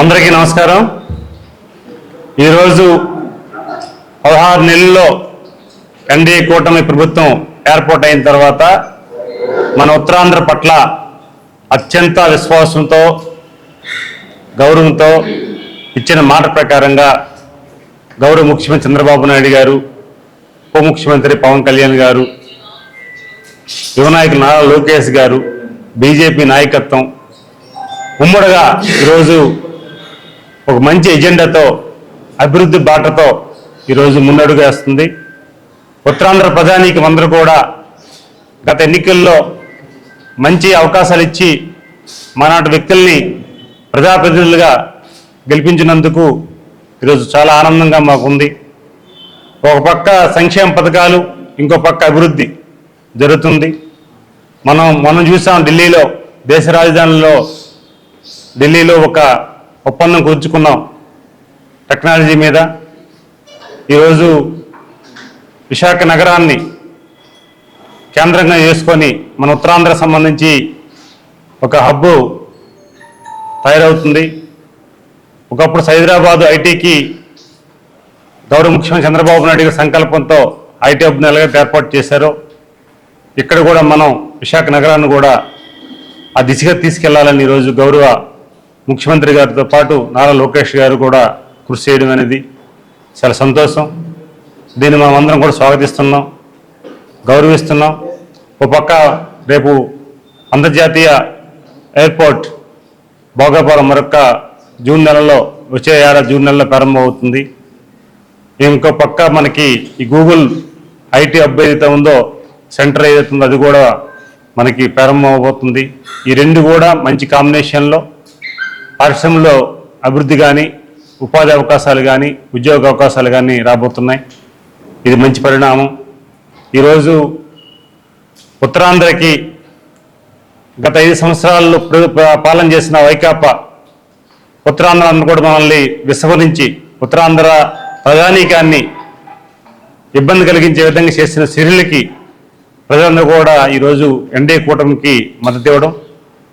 అందరికీ నమస్కారం. ఈరోజు పదహారు నెలల్లో ఎన్డీఏ కూటమి ప్రభుత్వం ఏర్పాటు అయిన తర్వాత మన ఉత్తరాంధ్ర పట్ల అత్యంత విశ్వాసంతో గౌరవంతో ఇచ్చిన మాట ప్రకారంగా గౌరవ ముఖ్యమంత్రి చంద్రబాబు నాయుడు గారు ఉప ముఖ్యమంత్రి పవన్ కళ్యాణ్ గారు యువనాయకులు నారా లోకేష్ గారు బీజేపీ నాయకత్వం ఉమ్మడిగా ఈరోజు ఒక మంచి ఎజెండాతో అభివృద్ధి బాటతో ఈరోజు ముందడుగు వేస్తుంది. ఉత్తరాంధ్ర ప్రజానీకం అందరూ కూడా గత ఎన్నికల్లో మంచి అవకాశాలు ఇచ్చి మనాటి వ్యక్తుల్ని ప్రజాప్రతినిధులుగా గెలిపించినందుకు ఈరోజు చాలా ఆనందంగా మాకుంది. ఒక పక్క సంక్షేమ పథకాలు ఇంకో పక్క అభివృద్ధి జరుగుతుంది. మనం మనం చూసాం ఢిల్లీలో దేశ రాజధానిలో ఢిల్లీలో ఒక ఒప్పందం కుదుర్చుకున్నాం టెక్నాలజీ మీద. ఈరోజు విశాఖ నగరాన్ని కేంద్రంగా చేసుకొని మన ఉత్తరాంధ్ర సంబంధించి ఒక హబ్బు తయారవుతుంది. ఒకప్పుడు హైదరాబాదు ఐటీకి గౌరవ ముఖ్యమంత్రి చంద్రబాబు నాయుడు గారి సంకల్పంతో ఐటీ హబ్ నెలగా ఏర్పాటు చేశారు. ఇక్కడ కూడా మనం విశాఖ నగరాన్ని కూడా ఆ దిశగా తీసుకెళ్ళాలని ఈరోజు గౌరవ ముఖ్యమంత్రి గారితో పాటు నారా లోకేష్ గారు కూడా కృషి చేయడం అనేది చాలా సంతోషం. దీన్ని మనం అందరం కూడా స్వాగతిస్తున్నాం గౌరవిస్తున్నాం. ఒక పక్క రేపు అంతర్జాతీయ ఎయిర్పోర్ట్ భోగాపురం మరొక జూన్ నెలలో వచ్చే ఏడాది జూన్ నెలలో ప్రారంభమవుతుంది. ఇంకో పక్క మనకి ఈ గూగుల్ ఐటీ హబ్ ఏదైతే ఉందో సెంటర్ ఏదైతే ఉందో అది కూడా మనకి ప్రారంభం అవబోతుంది ఈ రెండు కూడా మంచి కాంబినేషన్లో పరిశ్రమలో అభివృద్ధి కానీ ఉపాధి అవకాశాలు కానీ ఉద్యోగ అవకాశాలు కానీ రాబోతున్నాయి. ఇది మంచి పరిణామం. ఈరోజు ఉత్తరాంధ్రకి గత ఐదు సంవత్సరాల్లో ప్ర- పాలన చేసిన వైకాపా ఉత్తరాంధ్రాన్ని కూడా మనల్ని విస్మరించి ఉత్తరాంధ్ర ప్రజానీకాన్ని ఇబ్బంది కలిగించే విధంగా చేసిన చర్యలకి ప్రజలందరూ కూడా ఈరోజు ఎన్డీఏ కూటమికి మద్దతు ఇవ్వడం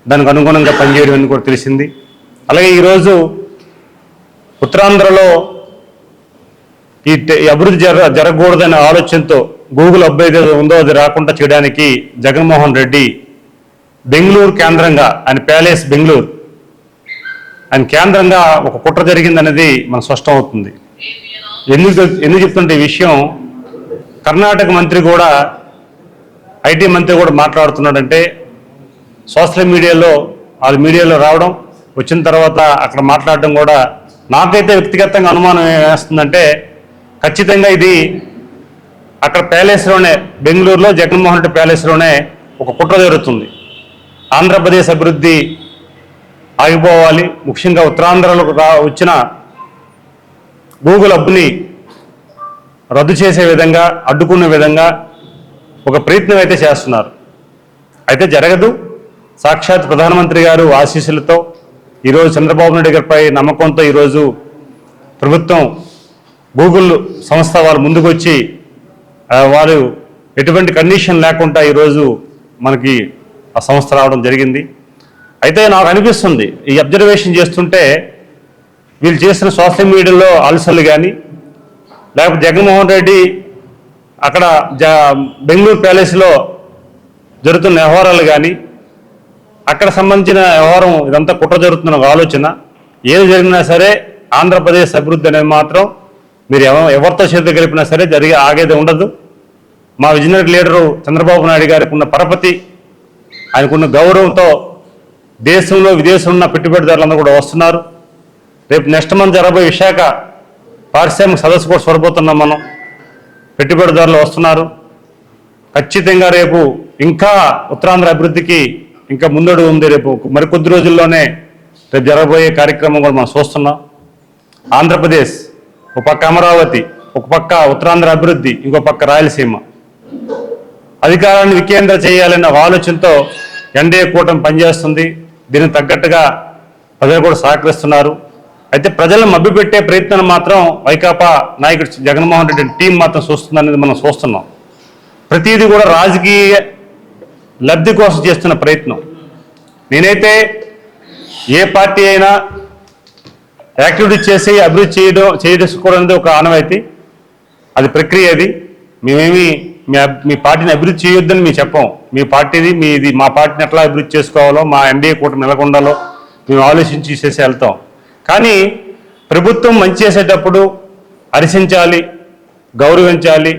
దానికి అనుగుణంగా పనిచేయడం అని కూడా తెలిసింది. అలాగే ఈరోజు ఉత్తరాంధ్రలో ఈ అభివృద్ధి జర జరగకూడదనే ఆలోచనతో గూగుల్ అభ్యర్థి ఉందో అది రాకుండా చేయడానికి జగన్మోహన్ రెడ్డి బెంగళూరు కేంద్రంగా ఆయన ప్యాలెస్ బెంగళూరు. ఆయన కేంద్రంగా ఒక కుట్ర జరిగిందనేది మనకు స్పష్టం అవుతుంది ఎందుకు ఎందుకు చెప్తుంటే ఈ విషయం కర్ణాటక మంత్రి కూడా ఐటీ మంత్రి కూడా మాట్లాడుతున్నాడంటే సోషల్ మీడియాలో వాళ్ళ మీడియాలో రావడం వచ్చిన తర్వాత అక్కడ మాట్లాడడం కూడా నాకైతే వ్యక్తిగతంగా అనుమానం వేస్తుందంటే ఖచ్చితంగా ఇది అక్కడ ప్యాలెస్లోనే బెంగళూరులో జగన్మోహన్ రెడ్డి ప్యాలెస్లోనే ఒక కుట్ర జరుగుతుంది. ఆంధ్రప్రదేశ్ అభివృద్ధి ఆగిపోవాలి. ముఖ్యంగా ఉత్తరాంధ్రలో వచ్చిన గూగుల్ హబ్ని రద్దు చేసే విధంగా అడ్డుకునే విధంగా ఒక ప్రయత్నం అయితే చేస్తున్నారు. అయితే జరగదు. సాక్షాత్ ప్రధానమంత్రి గారు ఆశీస్సులతో ఈరోజు చంద్రబాబు నాయుడు గారిపై నమ్మకంతో ఈరోజు ప్రభుత్వం గూగుల్ సంస్థ వాళ్ళు ముందుకు వచ్చి వారు ఎటువంటి కండిషన్ లేకుండా ఈరోజు మనకి ఆ సంస్థ రావడం జరిగింది. అయితే నాకు అనిపిస్తుంది ఈ అబ్జర్వేషన్ చేస్తుంటే వీళ్ళు చేసిన సోషల్ మీడియాలో అలసలు కానీ లేకపోతే జగన్మోహన్ రెడ్డి అక్కడ జ బెంగళూరు ప్యాలెస్లో జరుగుతున్న వ్యవహారాలు కానీ అక్కడ సంబంధించిన వ్యవహారం ఇదంతా కుట్ర జరుగుతున్న ఒక ఆలోచన. ఏది జరిగినా సరే ఆంధ్రప్రదేశ్ అభివృద్ధి అనేది మాత్రం మీరు ఎవ ఎవరితో చేతులు గడిపినా సరే జరిగే ఆగేది ఉండదు. మా విజనరీ లీడరు చంద్రబాబు నాయుడు గారికి ఉన్న పరపతి ఆయనకున్న గౌరవంతో దేశంలో విదేశంలో ఉన్న పెట్టుబడిదారులందరూ కూడా వస్తున్నారు. రేపు నెక్స్ట్ మంత్ జరగబోయే విశాఖ పారిశ్రామిక సదస్సు కూడా చూడబోతున్నాం మనం పెట్టుబడిదారులు వస్తున్నారు. ఖచ్చితంగా రేపు ఇంకా ఉత్తరాంధ్ర అభివృద్ధికి ఇంకా ముందడు ఉంది రేపు. మరికొద్ది రోజుల్లోనే రేపు జరగబోయే కార్యక్రమం కూడా మనం చూస్తున్నాం. ఆంధ్రప్రదేశ్ ఒక పక్క అమరావతి ఒక పక్క ఉత్తరాంధ్ర అభివృద్ధి ఇంకో పక్క రాయలసీమ. అధికారాన్ని వికేంద్ర చేయాలన్న ఆలోచనతో ఎన్డీఏ కూటమి పనిచేస్తుంది. దీనికి తగ్గట్టుగా ప్రజలు కూడా సహకరిస్తున్నారు. అయితే ప్రజలను మభ్యపెట్టే ప్రయత్నం మాత్రం వైకాపా నాయకుడు జగన్మోహన్ రెడ్డి టీం మాత్రం చూస్తుందనేది మనం చూస్తున్నాం. ప్రతిదీ కూడా రాజకీయ లబ్ధి కోసం చేస్తున్న ప్రయత్నం. నేనైతే ఏ పార్టీ అయినా యాక్టివిటీ చేసి అభివృద్ధి చేయడం చేసుకోవడం ఒక ఆనవాయితీ. అది ప్రక్రియ అది. మేమేమి మీ మీ పార్టీని అభివృద్ధి చేయొద్దని మేము చెప్పాం. మీ పార్టీది మీది మా పార్టీని ఎట్లా అభివృద్ధి చేసుకోవాలో మా ఎన్డీఏ కూటమి నెలకొండాలో మేము ఆలోచించి చేసి వెళ్తాం. కానీ ప్రభుత్వం మంచి చేసేటప్పుడు హర్షించాలి గౌరవించాలి.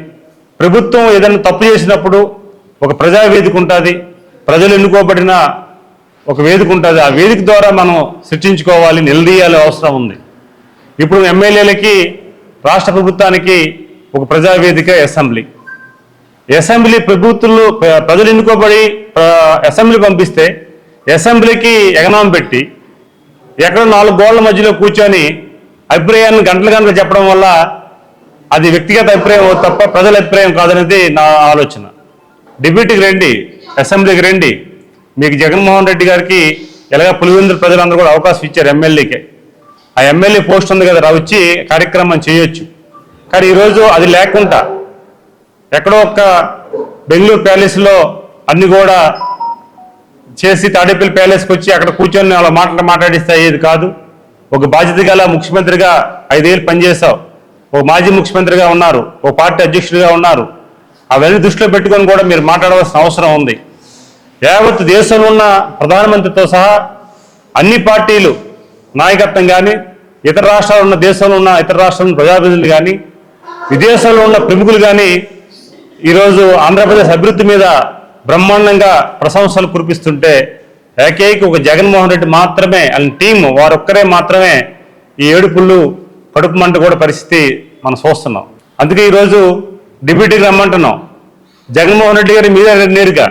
ప్రభుత్వం ఏదైనా తప్పు చేసినప్పుడు ఒక ప్రజా వేదిక ఉంటుంది. ప్రజలు ఎన్నుకోబడిన ఒక వేదిక ఉంటుంది. ఆ వేదిక ద్వారా మనం సృష్టించుకోవాలి నిలదీయాలి అవసరం ఉంది. ఇప్పుడు ఎమ్మెల్యేలకి రాష్ట్ర ప్రభుత్వానికి ఒక ప్రజావేదిక అసెంబ్లీ. అసెంబ్లీ ప్రభుత్వంలో ప్ర- ప్రజలు ఎన్నుకోబడి అసెంబ్లీ పంపిస్తే అసెంబ్లీకి ఎగనాం పెట్టి ఎక్కడ నాలుగు గోళ్ళ మధ్యలో కూర్చొని అభిప్రాయాన్ని గంటల గంటలు చెప్పడం వల్ల అది వ్యక్తిగత అభిప్రాయం తప్ప ప్రజల అభిప్రాయం కాదనేది నా ఆలోచన. డిబ్యూటీకి రండి అసెంబ్లీకి రండి. మీకు జగన్మోహన్ రెడ్డి గారికి ఎలాగ పులివెందుల ప్రజలందరూ కూడా అవకాశం ఇచ్చారు ఎమ్మెల్యేకి. ఆ ఎమ్మెల్యే పోస్ట్ ఉంది కదా రా వచ్చి కార్యక్రమం చేయొచ్చు. కానీ ఈరోజు అది లేకుండా ఎక్కడో ఒక్క బెంగళూరు ప్యాలెస్లో అన్ని కూడా చేసి తాడేపల్లి ప్యాలెస్కి వచ్చి అక్కడ కూర్చొని వాళ్ళ మాటలు మాట్లాడిస్తే అయ్యేది కాదు. ఒక బాధ్యత గల ముఖ్యమంత్రిగా ఐదేళ్ళు పనిచేశావు. ఓ మాజీ ముఖ్యమంత్రిగా ఉన్నారు. ఓ పార్టీ అధ్యక్షుడిగా ఉన్నారు. అవన్నీ దృష్టిలో పెట్టుకొని కూడా మీరు మాట్లాడవలసిన అవసరం ఉంది. యావత్ దేశంలో ఉన్న ప్రధానమంత్రితో సహా అన్ని పార్టీలు నాయకత్వం కానీ ఇతర రాష్ట్రాలు ఉన్న దేశంలో ఉన్న ఇతర రాష్ట్రాల ప్రజాప్రతినిధులు కానీ విదేశాల్లో ఉన్న ప్రముఖులు కానీ ఈరోజు ఆంధ్రప్రదేశ్ అభివృద్ధి మీద బ్రహ్మాండంగా ప్రశంసలు కురిపిస్తుంటే ఏకైక ఒక జగన్మోహన్ రెడ్డి మాత్రమే ఆయన టీం వారొక్కరే మాత్రమే ఈ ఏడుపుళ్ళు కడుపు మంట కూడా పరిస్థితి మనం చూస్తున్నాం. అందుకే ఈరోజు డిప్యూటీకి రమ్మంటున్నాం. జగన్మోహన్ రెడ్డి గారి మీద నేరుగా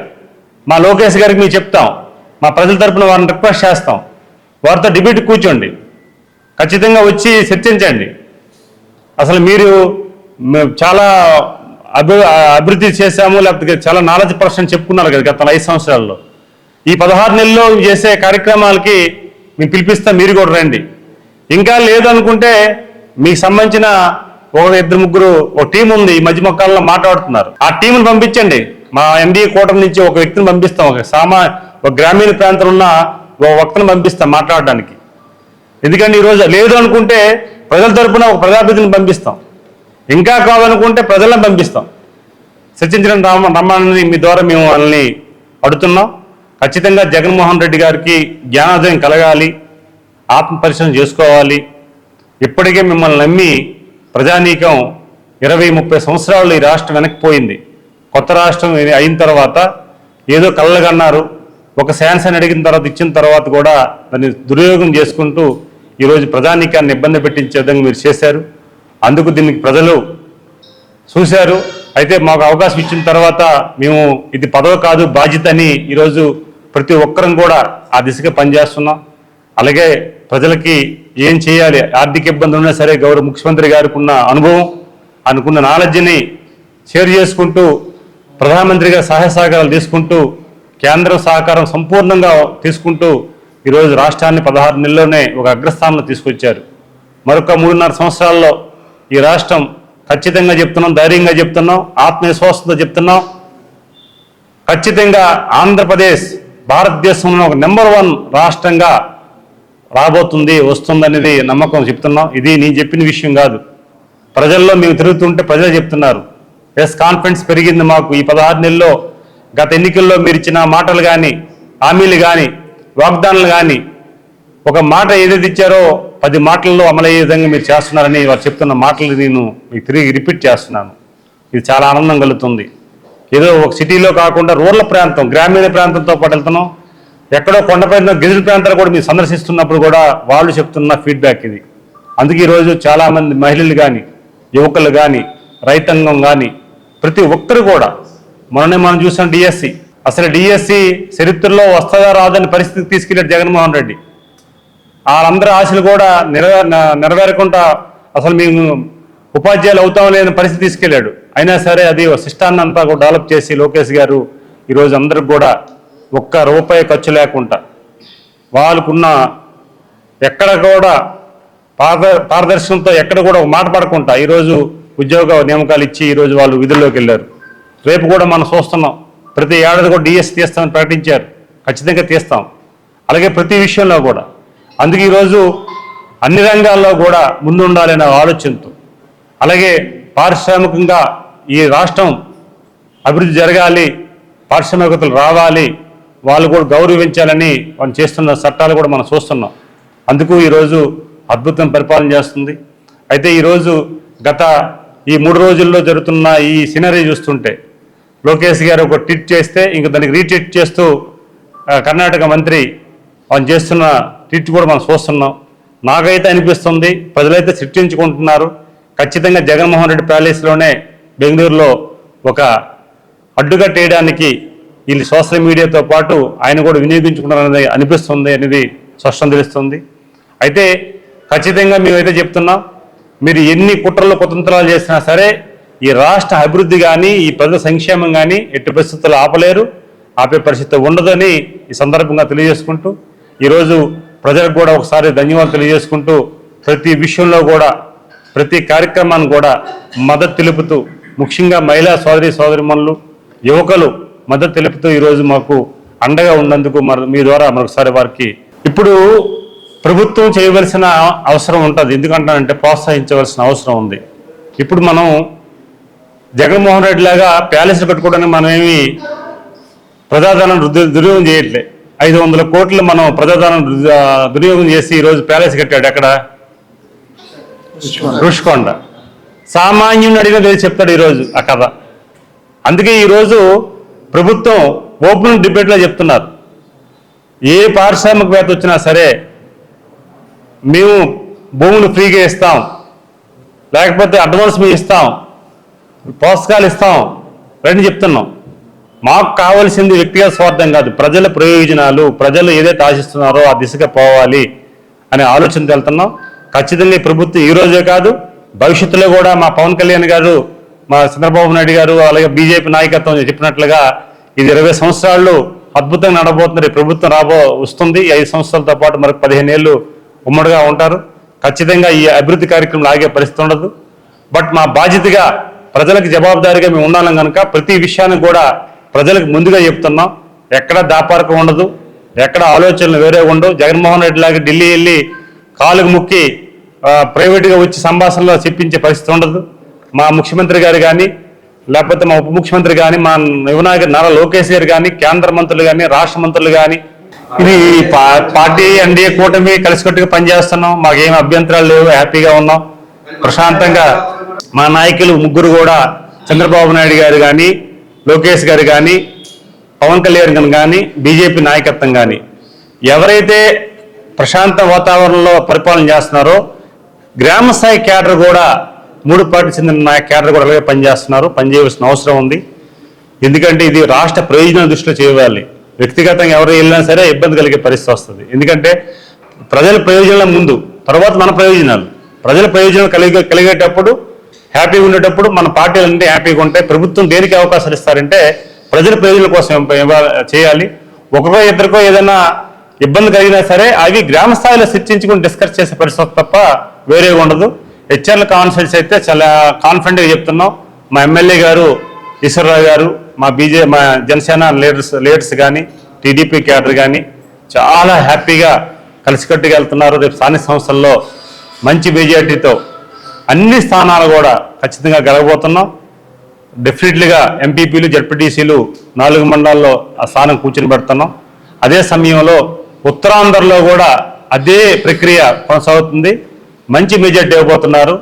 మా లోకేష్ గారికి మేము చెప్తాం. మా ప్రజల తరపున వారిని రిక్వెస్ట్ చేస్తాం. వారితో డిబేట్ కూర్చోండి. ఖచ్చితంగా వచ్చి చర్చించండి. అసలు మీరు చాలా అభి అభివృద్ధి చేశాము లేకపోతే చాలా నాలెడ్జ్ పర్సన్ చెప్పుకున్నారు కదా గత ఐదు సంవత్సరాల్లో. ఈ పదహారు నెలల్లో చేసే కార్యక్రమాలకి మేము పిలిపిస్తాం మీరు కూడా రండి. ఇంకా లేదనుకుంటే మీకు సంబంధించిన ఒక ఇద్దరు ముగ్గురు ఒక టీం ఉంది ఈ మధ్య మొక్కల్లో మాట్లాడుతున్నారు. ఆ టీంని పంపించండి. మా ఎన్డీఏ కూటమి నుంచి ఒక వ్యక్తిని పంపిస్తాం. ఒక సామా ఒక గ్రామీణ ప్రాంతంలో ఉన్న ఒక వక్తను పంపిస్తాం మాట్లాడడానికి. ఎందుకంటే ఈరోజు లేదు అనుకుంటే ప్రజల తరపున ఒక ప్రజాప్రతిని పంపిస్తాం. ఇంకా కావాలనుకుంటే ప్రజలను పంపిస్తాం. సచించడం రామ రమ్మని మీ ద్వారా మేము వాళ్ళని అడుగుతున్నాం. ఖచ్చితంగా జగన్మోహన్ రెడ్డి గారికి జ్ఞానోదయం కలగాలి. ఆత్మ పరిశ్రమ చేసుకోవాలి. ఇప్పటికే మిమ్మల్ని నమ్మి ప్రజానీకం ఇరవై ముప్పై సంవత్సరాలు ఈ రాష్ట్రం వెనక్కిపోయింది. కొత్త రాష్ట్రం అయిన తర్వాత ఏదో కళ్ళగన్నారు ఒక శాన్సన్ అడిగిన తర్వాత ఇచ్చిన తర్వాత కూడా దాన్ని దుర్యోగం చేసుకుంటూ ఈరోజు ప్రజానీకాన్ని ఇబ్బంది పెట్టించే విధంగా మీరు చేశారు. అందుకు దీనికి ప్రజలు చూశారు. అయితే మాకు అవకాశం ఇచ్చిన తర్వాత మేము ఇది పదవి కాదు బాధ్యత అని ఈరోజు ప్రతి ఒక్కరం కూడా ఆ దిశగా పనిచేస్తున్నాం. అలాగే ప్రజలకి ఏం చేయాలి? ఆర్థిక ఇబ్బందులు ఉన్నా సరే గౌరవ ముఖ్యమంత్రి గారికి ఉన్న అనుభవం అనుకున్న నాలెడ్జ్ని షేర్ చేసుకుంటూ ప్రధానమంత్రిగా సహాయ సహకారాలు తీసుకుంటూ కేంద్ర సహకారం సంపూర్ణంగా తీసుకుంటూ ఈరోజు రాష్ట్రాన్ని పదహారు నెలల్లోనే ఒక అగ్రస్థానంలో తీసుకొచ్చారు. మరొక మూడున్నర సంవత్సరాల్లో ఈ రాష్ట్రం ఖచ్చితంగా చెప్తున్నాం ధైర్యంగా చెప్తున్నాం ఆత్మవిశ్వాసంతో చెప్తున్నాం. ఖచ్చితంగా ఆంధ్రప్రదేశ్ భారతదేశంలో ఒక నెంబర్ వన్ రాష్ట్రంగా రాబోతుంది వస్తుందనేది నమ్మకం చెప్తున్నాం. ఇది నేను చెప్పిన విషయం కాదు. ప్రజల్లో మేము తిరుగుతుంటే ప్రజలు చెప్తున్నారు. ఎస్ కాన్ఫిడెన్స్ పెరిగింది మాకు. ఈ పదహారు నెలల్లో గత ఎన్నికల్లో మీరు ఇచ్చిన మాటలు కానీ హామీలు కానీ వాగ్దానాలు కానీ ఒక మాట ఏదైతే ఇచ్చారో పది మాటల్లో అమలయ్యే విధంగా మీరు చేస్తున్నారని వారు చెప్తున్న మాటలు నేను మీకు తిరిగి రిపీట్ చేస్తున్నాను. ఇది చాలా ఆనందం కలుగుతుంది. ఏదో ఒక సిటీలో కాకుండా రూరల్ ప్రాంతం గ్రామీణ ప్రాంతంతో పాటు వెళ్తున్నాం. ఎక్కడో కొండపైన గిరిజన ప్రాంతాలు కూడా మీరు సందర్శిస్తున్నప్పుడు కూడా వాళ్ళు చెప్తున్న ఫీడ్బ్యాక్ ఇది. అందుకే ఈరోజు చాలామంది మహిళలు కానీ యువకులు కానీ రైతాంగం కానీ ప్రతి ఒక్కరు కూడా మననే మనం చూసాం డిఎస్సి అసలు డిఎస్సి చరిత్రలో వస్తుందా రాదని పరిస్థితికి తీసుకెళ్ళాడు జగన్మోహన్ రెడ్డి. వాళ్ళందరి ఆశలు కూడా నెరవేర నెరవేరకుండా అసలు మేము ఉపాధ్యాయులు అవుతాం లేని పరిస్థితి తీసుకెళ్ళాడు. అయినా సరే అది సిస్టాన్ని అంతా కూడా డెవలప్ చేసి లోకేష్ గారు ఈరోజు అందరికి కూడా ఒక్క రూపాయి ఖర్చు లేకుండా వాళ్ళకున్న ఎక్కడ కూడా పారద పారదర్శకంతో ఎక్కడ కూడా ఒక మాట పడకుండా ఈరోజు ఉద్యోగ నియామకాలు ఇచ్చి ఈరోజు వాళ్ళు విధుల్లోకి వెళ్ళారు. రేపు కూడా మనం చూస్తున్నాం. ప్రతి ఏడాది కూడా డిఎస్ తీస్తామని ప్రకటించారు. ఖచ్చితంగా తీస్తాం. అలాగే ప్రతి విషయంలో కూడా. అందుకే ఈరోజు అన్ని రంగాల్లో కూడా ముందుండాలనే ఆలోచనతో. అలాగే పారిశ్రామికంగా ఈ రాష్ట్రం అభివృద్ధి జరగాలి పారిశ్రామికతలు రావాలి వాళ్ళు కూడా గౌరవించాలని వాళ్ళు చేస్తున్న చట్టాలు కూడా మనం చూస్తున్నాం. అందుకు ఈరోజు అద్భుతం పరిపాలన చేస్తుంది. అయితే ఈరోజు గత ఈ మూడు రోజుల్లో జరుగుతున్న ఈ సినరీ చూస్తుంటే లోకేష్ గారు ఒక ట్వీట్ చేస్తే ఇంక దానికి రీట్వీట్ చేస్తూ కర్ణాటక మంత్రి ఆయన చేస్తున్న ట్వీట్ కూడా మనం చూస్తున్నాం. నాకైతే అనిపిస్తుంది ప్రజలైతే సృష్టించుకుంటున్నారు ఖచ్చితంగా జగన్మోహన్ రెడ్డి ప్యాలెస్లోనే బెంగళూరులో ఒక అడ్డుకట్టేయడానికి వీళ్ళు సోషల్ మీడియాతో పాటు ఆయన కూడా వినియోగించుకున్నారనేది అనిపిస్తుంది అనేది స్పష్టం తెలుస్తుంది. అయితే ఖచ్చితంగా మేమైతే చెప్తున్నాం మీరు ఎన్ని కుట్రలు కుతంత్రాలు చేసినా సరే ఈ రాష్ట్ర అభివృద్ధి కానీ ఈ ప్రజల సంక్షేమం కానీ ఎట్టి పరిస్థితులు ఆపలేరు ఆపే పరిస్థితి ఉండదని ఈ సందర్భంగా తెలియజేసుకుంటూ ఈరోజు ప్రజలకు కూడా ఒకసారి ధన్యవాదాలు తెలియజేసుకుంటూ ప్రతి విషయంలో కూడా ప్రతి కార్యక్రమాన్ని కూడా మద్దతు తెలుపుతూ ముఖ్యంగా మహిళా సోదరి సోదరిమణులు యువకులు మద్దతు తెలుపుతూ ఈరోజు మాకు అండగా ఉన్నందుకు మరి మీ ద్వారా మరొకసారి వారికి ఇప్పుడు ప్రభుత్వం చేయవలసిన అవసరం ఉంటుంది. ఎందుకంటానంటే ప్రోత్సహించవలసిన అవసరం ఉంది. ఇప్పుడు మనం జగన్మోహన్ రెడ్డి లాగా ప్యాలెస్ కట్టుకోవడానికి మనం ఏమి ప్రజాధనం దుర్- దుర్వినియోగం చేయట్లే. ఐదు వందల కోట్లు మనం ప్రజాధనం దుర్- దుర్వినియోగం చేసి ఈరోజు ప్యాలెస్ కట్టాడు ఎక్కడ? రుషికొండ. సామాన్యుని అడిగిన చెప్తాడు ఈరోజు ఆ కథ. అందుకే ఈరోజు ప్రభుత్వం ఓపెన్ డిబేట్లో చెప్తున్నారు. ఏ పారిశ్రామికవేత్త వచ్చినా సరే మేము భూములు ఫ్రీగా ఇస్తాం. లేకపోతే అడ్వాన్స్ మేము ఇస్తాం. పోషకాలు ఇస్తాం రండి చెప్తున్నాం. మాకు కావాల్సింది వ్యక్తిగత స్వార్థం కాదు. ప్రజల ప్రయోజనాలు ప్రజలు ఏదైతే ఆశిస్తున్నారో ఆ దిశగా పోవాలి అనే ఆలోచన వెళ్తున్నాం. ఖచ్చితంగా ఈ ప్రభుత్వం ఈ రోజే కాదు భవిష్యత్తులో కూడా మా పవన్ కళ్యాణ్ గారు మా చంద్రబాబు నాయుడు గారు అలాగే బీజేపీ నాయకత్వం చెప్పినట్లుగా ఇది ఇరవై సంవత్సరాలు అద్భుతంగా నడబోతుంది ప్రభుత్వం రాబో వస్తుంది. ఐదు సంవత్సరాలతో పాటు మరి పదిహేను ఏళ్ళు ఉమ్మడిగా ఉంటారు. ఖచ్చితంగా ఈ అభివృద్ధి కార్యక్రమం ఆగే పరిస్థితి ఉండదు. బట్ మా బాధ్యతగా ప్రజలకు జవాబుదారీగా మేము ఉండాలని కనుక ప్రతి విషయాన్ని కూడా ప్రజలకు ముందుగా చెప్తున్నాం. ఎక్కడ దాపారకం ఉండదు. ఎక్కడ ఆలోచనలు వేరే ఉండవు. జగన్మోహన్ రెడ్డి లాగా ఢిల్లీ వెళ్ళి కాలుకు ముక్కి ప్రైవేట్గా ప్రైవేటుగా వచ్చి సంభాషణలో చెప్పించే పరిస్థితి ఉండదు. మా ముఖ్యమంత్రి గారు కానీ లేకపోతే మా ఉప ముఖ్యమంత్రి కానీ మా యువనాయకుడు నారా లోకేష్ గారు కానీ కేంద్ర మంత్రులు కానీ రాష్ట్ర మంత్రులు కానీ ఇది పార్టీ ఎన్డీఏ కూటమి కలిసికట్టుగా పనిచేస్తున్నాం. మాకేం అభ్యంతరాలు లేవు. హ్యాపీగా ఉన్నాం. ప్రశాంతంగా మా నాయకులు ముగ్గురు కూడా చంద్రబాబు నాయుడు గారు కానీ లోకేష్ గారు కానీ పవన్ కళ్యాణ్ గారు కానీ బీజేపీ నాయకత్వం కానీ ఎవరైతే ప్రశాంత వాతావరణంలో పరిపాలన చేస్తున్నారో గ్రామ స్థాయి క్యాడర్ కూడా మూడు పార్టీ చెందిన నాయ క్యాడర్ కూడా అలాగే పనిచేస్తున్నారు పనిచేయవలసిన అవసరం ఉంది. ఎందుకంటే ఇది రాష్ట్ర ప్రయోజనాల దృష్టిలో చేయాలి. వ్యక్తిగతంగా ఎవరు వెళ్ళినా సరే ఇబ్బంది కలిగే పరిస్థితి వస్తుంది. ఎందుకంటే ప్రజల ప్రయోజనాల ముందు తర్వాత మన ప్రయోజనాలు. ప్రజల ప్రయోజనాలు కలిగే కలిగేటప్పుడు హ్యాపీగా ఉండేటప్పుడు మన పార్టీలు అంటే హ్యాపీగా ఉంటాయి. ప్రభుత్వం దేనికి అవకాశాలు ఇస్తారంటే ప్రజల ప్రయోజనాల కోసం చేయాలి. ఒకరికో ఇద్దరికో ఏదైనా ఇబ్బంది కలిగినా సరే అవి గ్రామ స్థాయిలో చర్చించుకుని డిస్కస్ చేసే పరిస్థితి తప్ప వేరే ఉండదు. హెచ్ఆర్ల కాన్ఫరెన్స్ అయితే చాలా కాన్ఫిడెంట్గా చెప్తున్నాం. మా ఎమ్మెల్యే గారు ఈశ్వరరావు గారు మా బీజే మా జనసేన లీడర్స్ లీడర్స్ కానీ టీడీపీ క్యాడర్ కానీ చాలా హ్యాపీగా కలిసికట్టుగా వెళ్తున్నారు. రేపు స్థానిక సంస్థల్లో మంచి మెజార్టీతో అన్ని స్థానాలు కూడా ఖచ్చితంగా గెలవబోతున్నాం. డెఫినెట్లీగా ఎంపీపీలు జడ్పీటీసీలు నాలుగు మండలాల్లో ఆ స్థానం కూర్చుని పెడుతున్నాం అదే సమయంలో ఉత్తరాంధ్రలో కూడా అదే ప్రక్రియ కొనసాగుతుంది. మంచి మెజార్టీ ఇవ్వబోతున్నారు.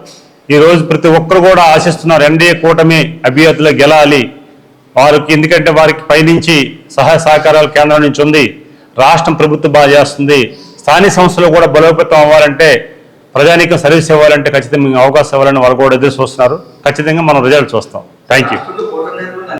ఈరోజు ప్రతి ఒక్కరు కూడా ఆశిస్తున్నారు ఎన్డీఏ కూటమి అభ్యర్థులు గెలాలి. వారికి ఎందుకంటే వారికి పైనుంచి సహాయ సహకారాలు కేంద్రం నుంచి ఉంది. రాష్ట్రం ప్రభుత్వం బాగా చేస్తుంది. స్థానిక సంస్థలు కూడా బలోపేతం అవ్వాలంటే ప్రజానీకం సర్వీస్ ఇవ్వాలంటే ఖచ్చితంగా అవకాశం ఇవ్వాలని వాళ్ళు కూడా ఎదురు చూస్తున్నారు. ఖచ్చితంగా మనం రిజల్ట్ చూస్తాం. Thank you